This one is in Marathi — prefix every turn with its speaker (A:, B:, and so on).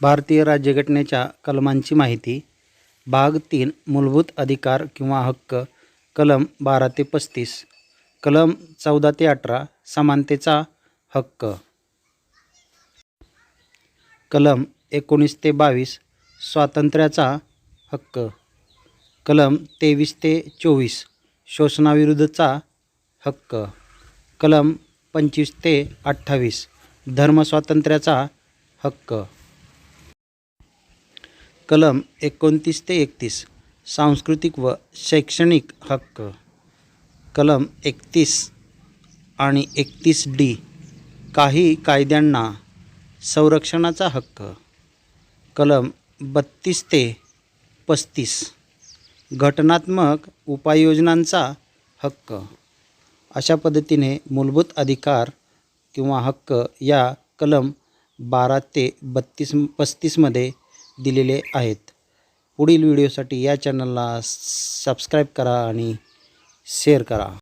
A: भारतीय राज्यघटनेच्या कलमांची माहिती भाग तीन मूलभूत अधिकार किंवा हक्क कलम बारा ते पस्तीस कलम चौदा ते अठरा समानतेचा हक्क. कलम एकोणीस ते बावीस स्वातंत्र्याचा हक्क. कलम तेवीस ते चोवीस शोषणाविरुद्धचा हक्क. कलम पंचवीस ते अठ्ठावीस धर्मस्वातंत्र्याचा हक्क. कलम एकोणतीस ते एकतीस सांस्कृतिक व शैक्षणिक हक्क. कलम एकतीस आणि एकतीस डी काही कायद्यांना संरक्षणाचा हक्क. कलम बत्तीस ते पस्तीस घटनात्मक उपाययोजनांचा हक्क. अशा पद्धतीने मूलभूत अधिकार किंवा हक्क या कलम बारा ते बत्तीस पस्तीसमध्ये दिलेले आहेत. पुढील व्हिडिओसाठी या चॅनलला सबस्क्राईब करा आणि शेअर करा.